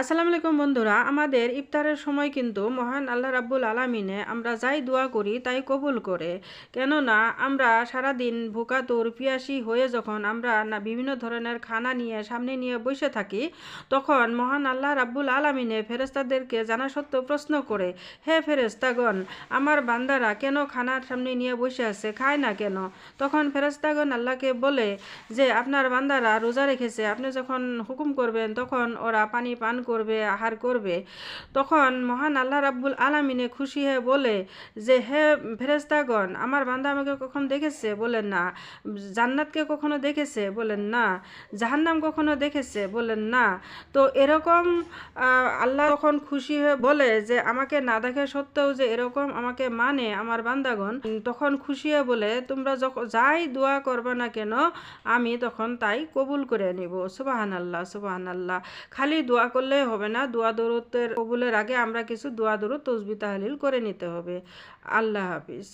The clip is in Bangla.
আসসালামু আলাইকুম বন্ধুরা, আমাদের ইফতারের সময় কিন্তু মহান আল্লাহ রাব্বুল আলামিনে আমরা যাই দোয়া করি তাই কবুল করে। কেননা আমরা সারা সারাদিন ভুকাতুর পিয়াসি হয়ে যখন আমরা না বিভিন্ন ধরনের খানা নিয়ে সামনে নিয়ে বসে থাকি, তখন মহান আল্লাহ রাব্বুল আলামিনে ফেরেস্তাদেরকে জানা সত্ত্বেও প্রশ্ন করে, হে ফেরেস্তাগণ আমার বান্দারা কেন খানার সামনে নিয়ে বসে আছে, খায় না কেন? তখন ফেরেস্তাগণ আল্লাহকে বলে যে, আপনার বান্দারা রোজা রেখেছে, আপনি যখন হুকুম করবেন তখন ওরা পানি পান করবে, আহার করবে। তখন মহান আল্লাহ রাব্বুল আলামিনে খুশি হয়ে বলে যে, হে ফেরেস্তাগণ আমার বান্দা আমাকে কখন দেখেছে? বলেন, না। জান্নাতকে কখনো দেখেছে? বলেন, না। জাহান্নাম কখনো দেখেছে? বলেন, না। তো এরকম আল্লাহ তখন খুশি হয়ে বলে যে, আমাকে না দেখে সত্ত্বেও যে এরকম আমাকে মানে আমার বান্দাগণ। তখন খুশি হয়ে বলে, তোমরা যখন যাই দোয়া করবে না কেন, আমি তখন তাই কবুল করে নিব। সুবাহান আল্লাহ সুবাহান আল্লাহ খালি দোয়া করলে হবে না। দোয়া দরুদের কবুলের আগে আমরা কিছু দোয়া দরুদ, তসবি, তাহলিল করে নিতে হবে। আল্লাহ হাফিজ।